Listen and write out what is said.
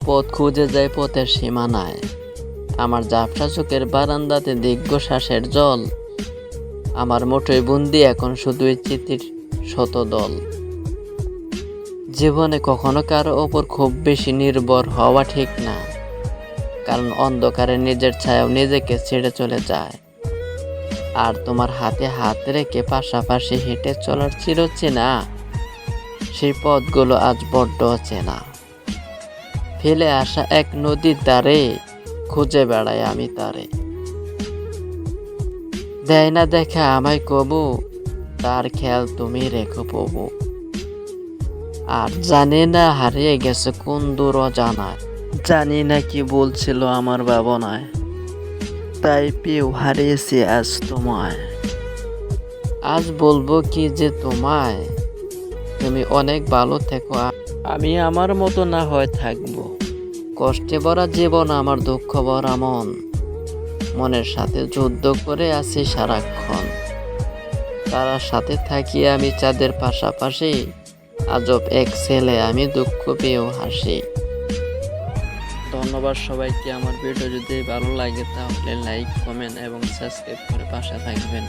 পথ খুঁজে যায় পথের সীমানায়। আমার জাপসা চোখের বারান্দাতে দীর্ঘশ্বাসের জল। আমার মোটই বন্দি এখন শুধুই চিতির শত দল। জীবনে কখনো কারও ওপর খুব বেশি নির্ভর হওয়া ঠিক না, কারণ অন্ধকারে নিজের ছায়াও নিজেকে ছেড়ে চলে যায়। আর তোমার হাতে হাত রেখে পাশাপাশি হেঁটে চলার চিরচেনা, সেই পথগুলো আজ বড্ড অচেনা। ফেলে আসা এক নদীর ধারে খুঁজে বেড়াই আমি তারে। দেয় না দেখা আমায় কবু, তার খেয়াল তুমি রেখো প্রভু। আর জানি না হারিয়ে গেছে কোন দূর জানায় জানি না কি বলছিল আমার ভাবনায়, তাই পেয়েও হারিয়েছি আজ তোমায়। আজ বলব কি যে তোমায়, তুমি অনেক ভালো থেকো আমি আমার মতো না হয় থাকব। কষ্টে ভরা জীবন আমার, দুঃখ ভরা মন। মনের সাথে যুদ্ধ করে আছি সারাক্ষণ। তারা সাথে থাকি আমি চাঁদের পাশাপাশি। আজব এক ছেলে, আমি দুঃখ পেয়েও হাসি। ধন্যবাদ সবাইকে, আমার ভিডিও যদি ভালো লাগে তাহলে লাইক কমেন্ট এবং সাবস্ক্রাইব করে পাশে থাকবেন।